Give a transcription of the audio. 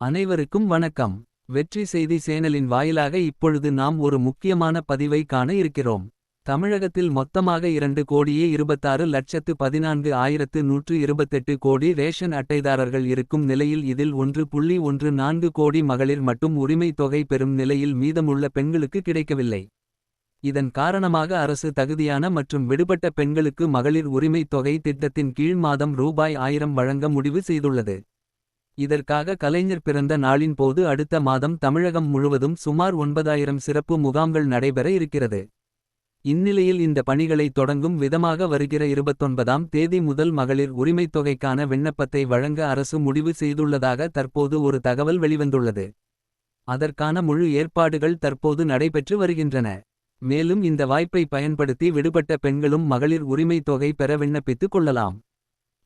அனைவருக்கும் வணக்கம். வெற்றி செய்தி சேனலின் வாயிலாக இப்பொழுது நாம் ஒரு முக்கியமான பதிவை காண இருக்கிறோம். தமிழகத்தில் மொத்தமாக இரண்டு கோடியே இருபத்தாறு லட்சத்து பதினான்கு ஆயிரத்து நூற்று இருபத்தெட்டு கோடி ரேஷன் அட்டைதாரர்கள் இருக்கும் நிலையில் இதில் ஒன்று புள்ளி ஒன்று நான்கு கோடி மகளிர் மட்டும் உரிமை தொகை பெறும் நிலையில் மீதமுள்ள பெண்களுக்கு கிடைக்கவில்லை. இதன் காரணமாக அரசு தகுதியான மற்றும் விடுபட்ட பெண்களுக்கு மகளிர் உரிமை தொகை திட்டத்தின் கீழ் மாதம் ரூபாய் ஆயிரம் வழங்க முடிவு செய்துள்ளது. இதற்காக கலைஞர் பிறந்த நாளின் போது அடுத்த மாதம் தமிழகம் முழுவதும் சுமார் ஒன்பதாயிரம் சிறப்பு முகாம்கள் நடைபெற இருக்கிறது. இந்நிலையில் இந்த பணிகளை தொடங்கும் விதமாக வருகிற இருபத்தொன்பதாம் தேதி முதல் மகளிர் உரிமைத் தொகைக்கான விண்ணப்பத்தை வழங்க அரசு முடிவு செய்துள்ளதாக தற்போது ஒரு தகவல் வெளிவந்துள்ளது. அதற்கான முழு ஏற்பாடுகள் தற்போது நடைபெற்று வருகின்றன. மேலும் இந்த வாய்ப்பை பயன்படுத்தி விடுபட்ட பெண்களும் மகளிர் உரிமைத் தொகை பெற விண்ணப்பித்துக் கொள்ளலாம்.